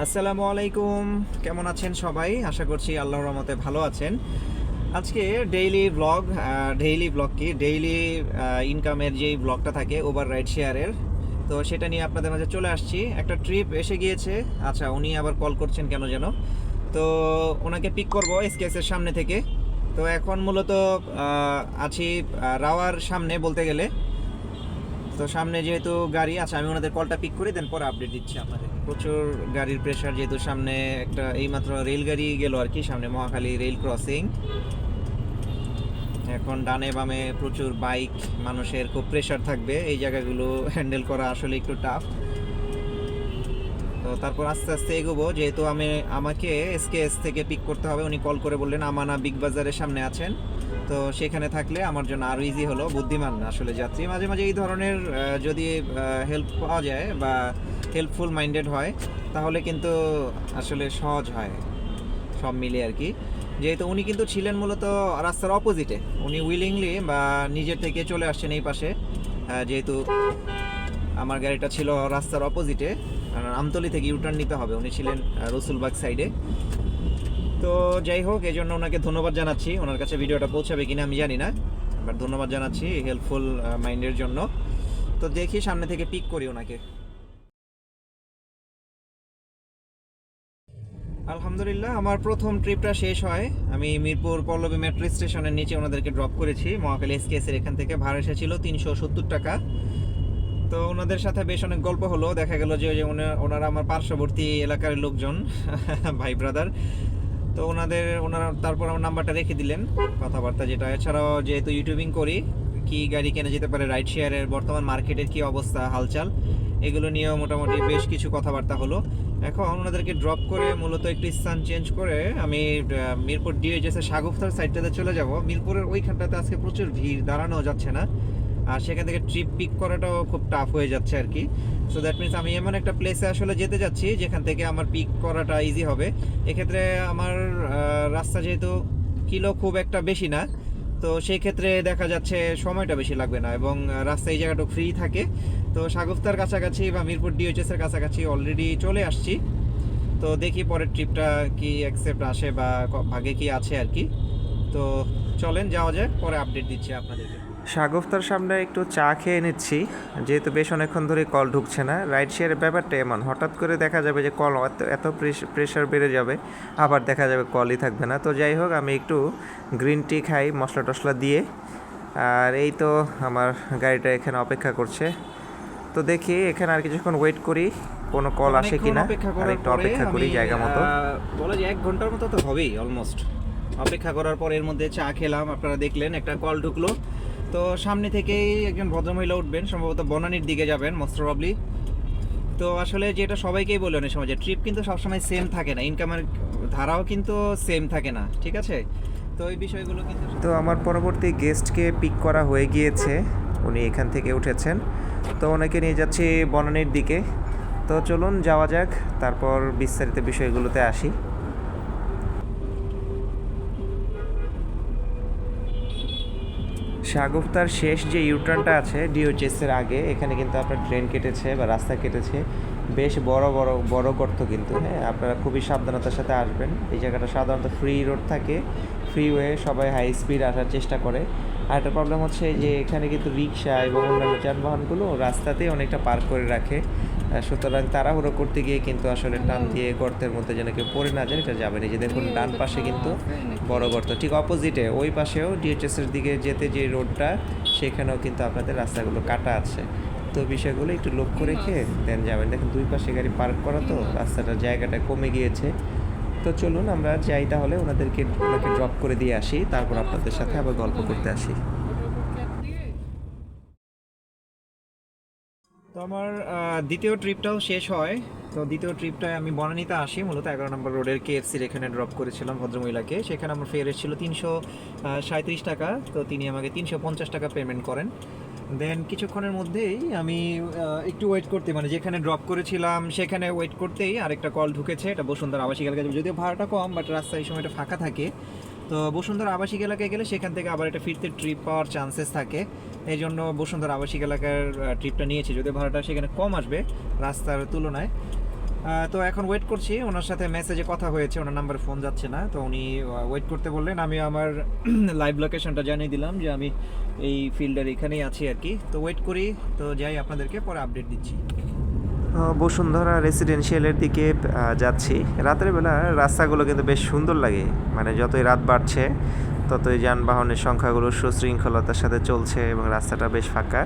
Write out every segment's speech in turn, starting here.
আসসালামু আলাইকুম। কেমন আছেন সবাই? আশা করছি আল্লাহর রহমতে ভালো আছেন। আজকে ডেইলি ব্লগ ডেইলি ব্লগ কি? ডেইলি ইনকামের যেই ব্লগটা থাকে ওভার রাইড শেয়ারের তো সেটা নিয়ে আপনাদের মাঝে চলে আসছি। একটা ট্রিপ এসে গিয়েছে। আচ্ছা উনি আবার কল করছেন কেন যেন? তো ওনাকে পিক করব এসকেএসের সামনে থেকে। তো এখন মূলত আছি রাওয়ার সামনে বলতে গেলে। তো সামনে যেহেতু গাড়ি আছে, আমি ওনাদের কলটা পিক করে দেন, পরে আপডেট দিচ্ছি আপনাদের। প্রচুর গাড়ির প্রেশার যেহেতু সামনে একটা এইমাত্র রেলগাড়ি গেল আর কি, সামনে মহাখালী রেল ক্রসিং এখন ডানে বামে প্রচুর বাইক মানুষের খুব প্রেশার থাকবে, এই জায়গাগুলো হ্যান্ডেল করা আসলে একটু টাফ তো তারপর আস্তে আস্তে এগোবো, যেহেতু আমি, আমাকে এসকেএস থেকে পিক করতে হবে, উনি কল করে বললেন, আমানা বিগ বাজারের সামনে আছেন। তো সেখানে থাকলে আমার জন্য আরও ইজি হলো, বুদ্ধিমান আসলে যাত্রী। মাঝে মাঝে এই ধরনের যদি হেল্প পাওয়া যায় বা হেল্পফুল মাইন্ডেড হয়, তাহলে কিন্তু আসলে সহজ হয় সব মিলে আর কি। যেহেতু উনি কিন্তু ছিলেন মূলত রাস্তার অপোজিটে উনি উইলিংলি বা নিজের থেকে চলে আসছেন এই পাশে। যেহেতু আমার গাড়িটা ছিল রাস্তার অপোজিটে আমতলি থেকে ইউটার্ন নিতে হবে। উনি ছিলেন রসুলবাগ সাইডে তো যাই হোক, এই জন্য ওনাকে ধন্যবাদ জানাচ্ছি। ওনার কাছে ভিডিওটা পৌঁছাবে কিনা আমি জানি না বাট ধন্যবাদ জানাচ্ছি হেল্পফুল মাইন্ডের জন্য। তো দেখি সামনে থেকে পিক করি ওনাকে। আলহামদুলিল্লাহ, আমার প্রথম ট্রিপটা শেষ হয়। আমি মিরপুর পল্লবী মেট্রো স্টেশনের নিচে ওনাদেরকে ড্রপ করেছি। মহাকালী এসকেএসের এখান থেকে ভাড়া এসেছিল তিনশো সত্তর টাকা। তো ওনাদের সাথে বেশ অনেক গল্প হলো। দেখা গেল যে যে ওনা- ওনারা আমার পার্শ্ববর্তী এলাকার লোকজন, ভাই ব্রাদার তো ওনাদের, ওনারা তারপর আমার নাম্বারটা রেখে দিলেন কথাবার্তা যেটা। এছাড়াও যেহেতু ইউটিউবিং করি, কি গাড়ি কেনা যেতে পারে রাইড শেয়ারের বর্তমান মার্কেটের কি অবস্থা, হালচাল, এগুলো নিয়েও মোটামুটি বেশ কিছু কথাবার্তা হলো। এখন ওনাদেরকে ড্রপ করে মূলত একটু স্থান চেঞ্জ করে আমি মিরপুর ডিএইচএস এর সাগুফতার সাইডটাতে চলে যাব। মিরপুরের ওইখানটাতে আজকে প্রচুর ভিড় দাঁড়ানো যাচ্ছে না। আর সেখান থেকে ট্রিপ পিক করাটাও খুব টাফ হয়ে যাচ্ছে আর কি। সো দ্যাট মিনস আমি এমন একটা প্লেসে আসলে যেতে যাচ্ছি যেখান থেকে আমার পিক করাটা ইজি হবে। এক্ষেত্রে আমার রাস্তা যেহেতু কিলো খুব একটা বেশি না তো সেই ক্ষেত্রে দেখা যাচ্ছে সময়টা বেশি লাগবে না এবং আহ, রাস্তা এই জায়গাটা ফ্রি থাকে। তো সাগুফতার কাছাকাছি বা মিরপুর ডিওএইচএস এর কাছাকাছি অলরেডি চলে আসছি। তো দেখি পরের ট্রিপটা কি অ্যাকসেপ্ট আসে বা ভাগে কি আছে আর কি। তো চলেন যাওয়া যায় পরে আপডেট দিচ্ছি আপনাদেরকে। সাগফতার সামনে একটু চা খেয়ে নিচ্ছি। যেহেতু বেশ অনেকক্ষণ ধরে কল ঢুকছে না রাইড শেয়ারের ব্যাপারটা এমন। হঠাৎ করে দেখা যাবে যে কল এত এত প্রেশার বেড়ে যাবে আবার দেখা যাবে কলই থাকবে না। তো যাই হোক আমি একটু গ্রিন টি খাই মশলা টশলা দিয়ে। আর এই তো আমার গাড়িটা এখানে অপেক্ষা করছে। তো দেখি এখানে আর কিছুক্ষণ ওয়েট করি কোনো কল আসে কি না আর একটু অপেক্ষা করি জায়গা মতো। বলা যায় এক ঘণ্টার মতো তো হবেই অলমোস্ট অপেক্ষা করার পর এর মধ্যে চা খেলাম আপনারা দেখলেন একটা কল ঢুকলো। তো সামনে থেকেই একজন ভদ্রমহিলা উঠবেন, সম্ভবত বনানির দিকে যাবেন মোস্ট প্রবলি তো আসলে যেটা সবাইকেই বলে অনেক সময় যে ট্রিপ কিন্তু সবসময় সেম থাকে না ইনকামের ধারাও কিন্তু সেম থাকে না, ঠিক আছে? তো এই বিষয়গুলো কিন্তু তো আমার পরবর্তী গেস্টকে পিক করা হয়ে গিয়েছে, উনি এখান থেকে উঠেছেন। তো ওনাকে নিয়ে যাচ্ছি বনানির দিকে। তো চলুন যাওয়া যাক, তারপর বিস্তারিত বিষয়গুলোতে আসি। সাগুফতার শেষ যে ইউটার্নটা আছে ডিওচএস এর আগে, এখানে কিন্তু আপনার ট্রেন কেটেছে বা রাস্তা কেটেছে। বেশ বড় বড় বড় গর্ত কিন্তু হ্যাঁ? আপনারা খুবই সাবধানতার সাথে আসবেন। এই জায়গাটা সাধারণত ফ্রি রোড থাকে ফ্রিওয়ে সবাই হাই স্পিড আসার চেষ্টা করে। আর একটা প্রবলেম হচ্ছে যে এখানে কিন্তু রিক্সা এবং অন্যান্য যানবাহনগুলো রাস্তাতেই অনেকটা পার্ক করে রাখে। সুতরাং তাড়াহুড়ো করতে গিয়ে কিন্তু আসলে টান দিয়ে গর্তের মধ্যে যেন কেউ পড়ে না যায়, এটা যাবে না। যে দেখুন, ডান পাশে কিন্তু বড় গর্ত, ঠিক অপোজিটে ওই পাশেও ডিএচএস এর দিকে যেতে যে রোডটা সেখানেও কিন্তু আপনাদের রাস্তাগুলো কাটা আছে। তো বিষয়গুলো একটু লক্ষ্য রেখে দেন যাবেন। দেখুন, দুই পাশে গাড়ি পার্ক করা তো, রাস্তাটার জায়গাটা কমে গিয়েছে। তো চলুন আমরা যাই তাহলে, ওনাদেরকে, ওনাকে ড্রপ করে দিয়ে আসি, তারপর আপনাদের সাথে আবার গল্প করতে আসি। আমার দ্বিতীয় ট্রিপটাও শেষ হয়। তো দ্বিতীয় ট্রিপটায় আমি বনানীতে আসি, মূলত এগারো নম্বর রোডের কেএফসির এখানে ড্রপ করেছিলাম ভদ্রমহিলাকে। সেখানে আমার ফেয়ার এসেছিল তিনশো সাঁত্রিশ টাকা। তো তিনি আমাকে তিনশো পঞ্চাশ টাকা পেমেন্ট করেন। দেন কিছুক্ষণের মধ্যেই আমি একটু ওয়েট করতে মানে যেখানে ড্রপ করেছিলাম সেখানে ওয়েট করতেই আরেকটা কল ঢুকেছে। এটা বসুন্ধরা আবাসিক এলাকায়, যদিও ভাড়াটা কম বাট রাস্তায় এই সময়টা ফাঁকা থাকে। তো বসুন্ধরা আবাসিক এলাকায় গেলে সেখান থেকে আবার একটা ফিরতে ট্রিপ পাওয়ার চান্সেস থাকে। এই জন্য বসুন্ধরা আবাসিক এলাকার ট্রিপটা নিয়েছি যদি ভাড়াটা সেখানে কম আসবে রাস্তার তুলনায়। তো এখন ওয়েট করছি, ওনার সাথে মেসেজে কথা হয়েছে, ওনার নাম্বারে ফোন যাচ্ছে না, তো উনি ওয়েট করতে বললেন। আমি আমার লাইভ লোকেশনটা জানিয়ে দিলাম যে আমি এই ফিল্ডের এখানেই আছি আর কি। তো ওয়েট করি, তো যাই আপনাদেরকে, পরে আপডেট দিচ্ছি। বসুন্ধরা রেসিডেন্সিয়ালের দিকে যাচ্ছি। রাতের বেলা রাস্তাগুলো কিন্তু বেশ সুন্দর লাগে। মানে যতই রাত বাড়ছে, ততই যানবাহনের সংখ্যাগুলো সুশৃঙ্খলতার সাথে চলছে এবং রাস্তাটা বেশ ফাঁকা।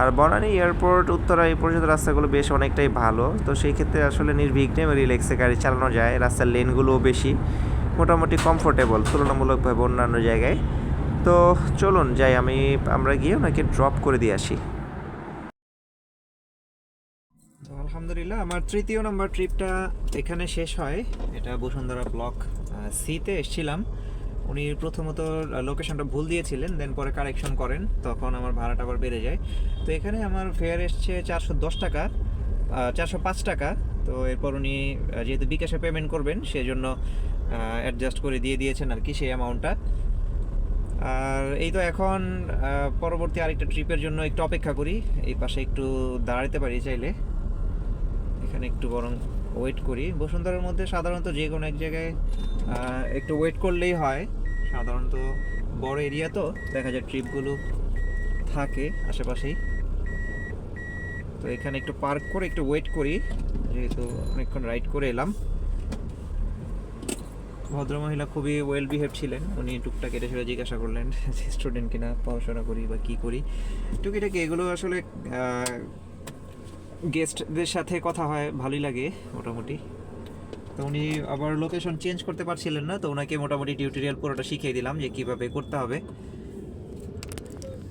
আর বনানী এয়ারপোর্ট, উত্তরা এই পর্যন্ত রাস্তাগুলো বেশ অনেকটাই ভালো। তো সেই ক্ষেত্রে আসলে নির্বিঘ্নে রিল্যাক্সে গাড়ি চালানো যায়। রাস্তার লেনগুলোও বেশি, মোটামুটি কমফোর্টেবল তুলনামূলকভাবে অন্যান্য জায়গায়। তো চলুন, যাই আমি, আমরা গিয়ে ওনাকে ড্রপ করে দিয়ে আসি। আলহামদুলিল্লাহ, আমার তৃতীয় নম্বর ট্রিপটা এখানে শেষ হয়। এটা বসুন্ধরা ব্লক সিতে এসেছিলাম। উনি প্রথমত লোকেশনটা ভুল দিয়েছিলেন দেন পরে কারেকশন করেন, তখন আমার ভাড়াটা আবার বেড়ে যায়। তো এখানে আমার ফেয়ার এসছে চারশো দশ টাকা চারশো পাঁচ টাকা। তো এরপর উনি যেহেতু বিকাশে পেমেন্ট করবেন, সেজন্য অ্যাডজাস্ট করে দিয়ে দিয়েছেন আর কি সেই অ্যামাউন্টটা আর এই তো এখন পরবর্তী আরেকটা ট্রিপের জন্য একটু অপেক্ষা করি, এই পাশে একটু দাঁড়াতে পারি চাইলে। এখানে একটু বরং ওয়েট করি। বসুন্ধরার মধ্যে সাধারণত যে কোনো এক জায়গায় একটু ওয়েট করলেই হয়। সাধারণত বড় এরিয়া তো, দেখা যায় ট্রিপগুলো থাকে আশেপাশেই। তো এখানে একটু পার্ক করে একটু ওয়েট করি, যেহেতু অনেকক্ষণ রাইড করে এলাম। ভদ্রমহিলা খুবই ওয়েল বিহেভ ছিলেন। উনি টুকটাক এটা সেটা জিজ্ঞাসা করলেন স্টুডেন্ট কিনা, পড়াশোনা করি বা কি করি? টুকিটাকি এগুলো আসলে গেস্টদের সাথে কথা হয় ভালোই লাগে মোটামুটি। তো উনি আবার লোকেশন চেঞ্জ করতে পারছিলেন না তো ওনাকে মোটামুটি টিউটোরিয়াল পুরোটা শিখিয়ে দিলাম যে কীভাবে করতে হবে।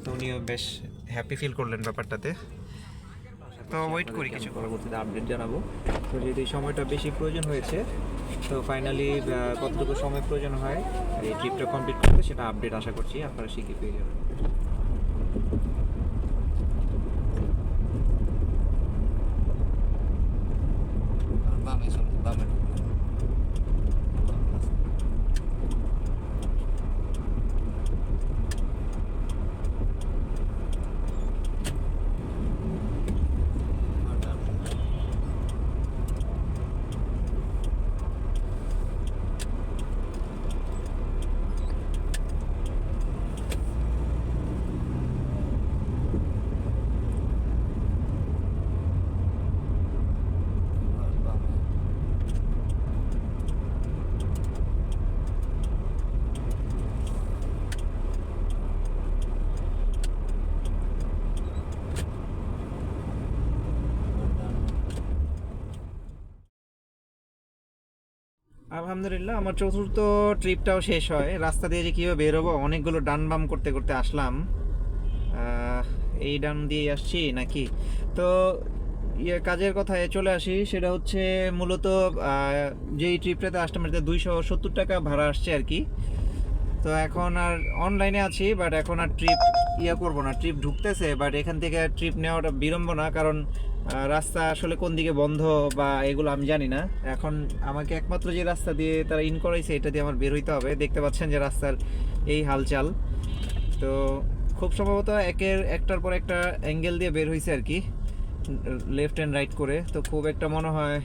তো উনিও বেশ হ্যাপি ফিল করলেন ব্যাপারটাতে। তো ওয়েট করি কিছু। পরবর্তীতে আপডেট জানাব। তো এই সময়টা বেশি প্রয়োজন হয়েছে তো ফাইনালি কতটুকু সময় প্রয়োজন হয় এই ট্রিপটা কমপ্লিট করতে সেটা আপডেট আশা করছি আপনারা শিখে পেয়ে যাবেন বামে চলো বামে আলহামদুলিল্লাহ, আমার চতুর্থ ট্রিপটাও শেষ হয়। রাস্তা দিয়ে যে কীভাবে বেরোবো, অনেকগুলো ডান বাম করতে করতে আসলাম। এই ডান দিয়ে আসছি নাকি? তো ইয়ে কাজের কথায় চলে আসি, সেটা হচ্ছে মূলত যেই ট্রিপটাতে আসলাম এটাতে দুইশো সত্তর টাকা ভাড়া আসছে আর কি। তো এখন আর অনলাইনে আছি বাট এখন আর ট্রিপ ইয়ে করব না, ট্রিপ ঢুকতেছে বাট এখান থেকে ট্রিপ নেওয়াটা বিড়ম্ব না, কারণ রাস্তা আসলে কোন দিকে বন্ধ বা এগুলো আমি জানি না। এখন আমাকে একমাত্র যে রাস্তা দিয়ে তারা ইন করাইছে, এটা দিয়ে আমার বের হইতে হবে। দেখতে পাচ্ছেন যে রাস্তার এই হালচাল। তো খুব সম্ভবত একের একটার পর একটা অ্যাঙ্গেল দিয়ে বের হয়েছে আর কি লেফট অ্যান্ড রাইট করে। তো খুব একটা মনে হয়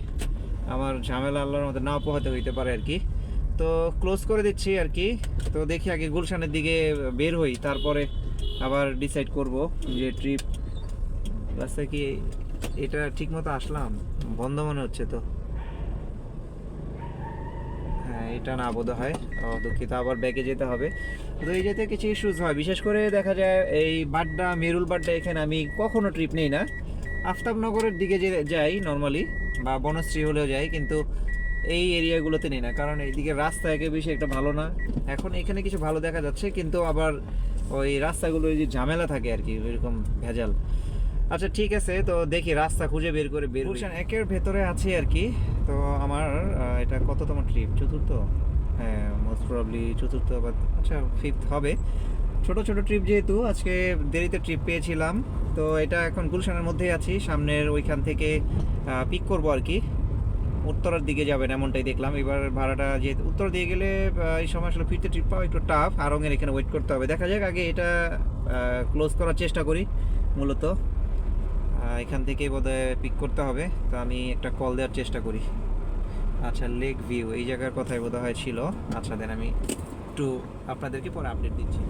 আমার ঝামেলা আল্লাহর মধ্যে না পোহাতে হইতে পারে আর কি। তো ক্লোজ করে দিচ্ছি আর কি। তো দেখি আগে গুলশানের দিকে বের হই, তারপরে আবার ডিসাইড করব যে ট্রিপ রাস্তায় কি এটা ঠিক মতো আসলাম। বন্ধ মনে হচ্ছে তো। হ্যাঁ এটা না বোধ হয়। দুঃখিত, আবার ব্যাগে যেতে হবে। তো এই যেতে কিছু ইস্যুস হয়। বিশেষ করে দেখা যায় এই বাড্ডা, মেরুল বাড্ডা এখানে আমি কখনো ট্রিপ নেই না। আফতাবনগরের দিকে যে যাই নর্মালি বা বনশ্রী হলেও যাই, কিন্তু এই এরিয়াগুলোতে নেই না। কারণ এইদিকে রাস্তা একে বেশি একটা ভালো না। এখন এখানে কিছু ভালো দেখা যাচ্ছে, কিন্তু আবার ওই রাস্তাগুলো যে ঝামেলা থাকে আর কি, ওইরকম ভেজাল। আচ্ছা ঠিক আছে, তো দেখি রাস্তা খুঁজে বের করে বের গুলশান একের ভেতরে আছি আর কি। তো আমার এটা কততম ট্রিপ চতুর্থ? হ্যাঁ মোস্ট প্রবলি চতুর্থ বা আচ্ছা ফিফথ হবে। ছোট ছোট ট্রিপ যেহেতু, আজকে দেরিতে ট্রিপ পেয়েছিলাম। তো এটা এখন গুলশানের মধ্যেই আছি। সামনের ওইখান থেকে পিক করব আর কি। উত্তরের দিকে যাবেন এমনটাই দেখলাম। এবার ভাড়াটা যেহেতু, উত্তর দিয়ে গেলে এই সময় আসলে ফিরতে ট্রিপ পাওয়া একটু টাফ আরঙের এখানে ওয়েট করতে হবে। দেখা যাক আগে এটা ক্লোজ করার চেষ্টা করি, মূলত। এখান থেকে বোধহয় পিক করতে হবে। তো আমি একটা কল দেওয়ার চেষ্টা করি। আচ্ছা লেক ভিউ এই জায়গার কথাই বোধ হয় ছিল। আচ্ছা দেন আমি একটু আপনাদেরকে পরে আপডেট দিচ্ছি।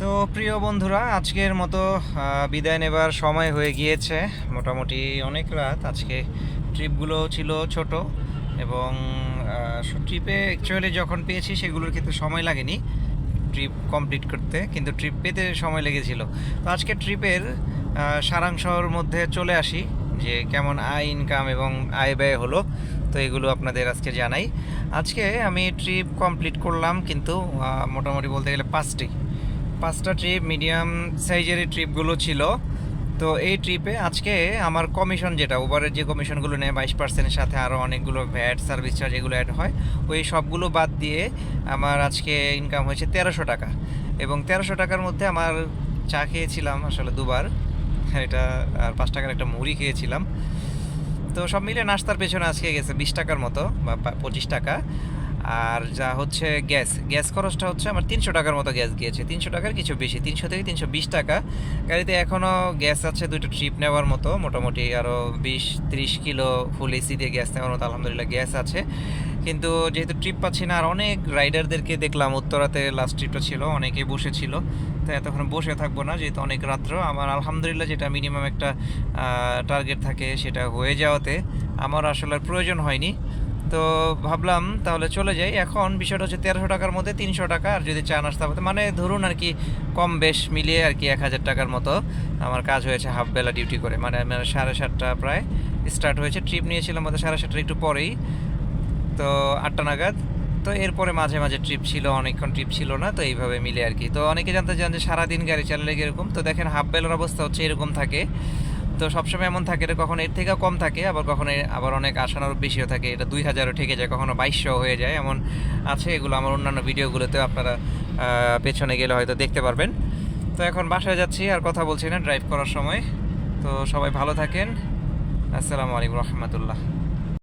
তো প্রিয় বন্ধুরা, আজকের মতো বিদায় নেবার সময় হয়ে গিয়েছে। মোটামুটি অনেক রাত, আজকে ট্রিপগুলো ছিল ছোট এবং ট্রিপে অ্যাকচুয়ালি যখন পেয়েছি সেগুলোর ক্ষেত্রে সময় লাগেনি ট্রিপ কমপ্লিট করতে, কিন্তু ট্রিপ পেতে সময় লেগেছিল। তো আজকে ট্রিপের সারাংশর মধ্যে চলে আসি, যে কেমন আয় ইনকাম এবং আয় ব্যয় হলো, তো এগুলো আপনাদের আজকে জানাই। আজকে আমি ট্রিপ কমপ্লিট করলাম, কিন্তু মোটামুটি বলতে গেলে পাঁচটি। পাঁচটা ট্রিপ মিডিয়াম সাইজের ট্রিপগুলো ছিল। তো এই ট্রিপে আজকে আমার কমিশন যেটা ওভারের যে কমিশনগুলো নেয়, বাইশ পার্সেন্টের সাথে আরও অনেকগুলো ভ্যাট সার্ভিস চার্জ এগুলো অ্যাড হয়, ওই সবগুলো বাদ দিয়ে আমার আজকে ইনকাম হয়েছে তেরোশো টাকা। এবং তেরোশো টাকার মধ্যে আমার চা খেয়েছিলাম আসলে দুবার। এটা আর পাঁচ টাকার একটা মুড়ি খেয়েছিলাম। তো সব মিলে নাস্তার পেছনে আজকে গেছে বিশ টাকার মতো, বা পঁচিশ টাকা। আর যা হচ্ছে গ্যাস গ্যাস খরচটা হচ্ছে আমার তিনশো টাকার মতো গ্যাস গিয়েছে। তিনশো টাকার কিছু বেশি, তিনশো থেকে তিনশো বিশ টাকা। গাড়িতে এখনও গ্যাস আছে, দুটো ট্রিপ নেওয়ার মতো। মোটামুটি আরও বিশ, ত্রিশ কিলো ফুল এসি দিয়ে গ্যাস নেওয়ার মতো আলহামদুলিল্লাহ গ্যাস আছে। কিন্তু যেহেতু ট্রিপ পাচ্ছি না, আর অনেক রাইডারদেরকে দেখলাম, উত্তরাতে লাস্ট ট্রিপটা ছিল অনেকে বসেছিল। তো এতক্ষণ বসে থাকব না, যেহেতু অনেক রাত্র। আমার আলহামদুলিল্লাহ যেটা মিনিমাম একটা টার্গেট থাকে সেটা হয়ে যাওয়াতে, আমার আসলে প্রয়োজন হয়নি। তো ভাবলাম তাহলে চলে যাই। এখন বিষয়টা হচ্ছে তেরোশো টাকার মধ্যে তিনশো টাকা, আর যদি চা নাস্তা হতো মানে ধরুন আর কি, কম বেশ মিলিয়ে আর কি এক হাজার টাকার মতো আমার কাজ হয়েছে হাফ বেলা ডিউটি করে। মানে আমার সাড়ে সাতটা প্রায় স্টার্ট হয়েছে। ট্রিপ নিয়েছিলাম মতো সাড়ে সাতটা একটু পরেই। তো আটটা নাগাদ। তো এরপরে মাঝে মাঝে ট্রিপ ছিল, অনেকক্ষণ ট্রিপ ছিল না, তো এইভাবে মিলে আর কি। তো অনেকে জানতে চান যে সারাদিন গাড়ি চালালে এরকম তো দেখেন হাফ বেলার অবস্থা হচ্ছে এরকম থাকে। তো সবসময় এমন থাকে, এটা কখনো এর থেকেও কম থাকে, আবার কখনো আবার অনেক আসানোর বেশিও থাকে। এটা দুই হাজারও ঠেকে যায়, কখনো বাইশশো হয়ে যায়, এমন আছে এগুলো আমার অন্যান্য ভিডিওগুলোতেও আপনারা পেছনে গেলে হয়তো দেখতে পারবেন। তো এখন বাসায় যাচ্ছি, আর কথা বলছি না ড্রাইভ করার সময়। তো সবাই ভালো থাকেন। আসসালামু আলাইকুম রহমতুল্লাহ।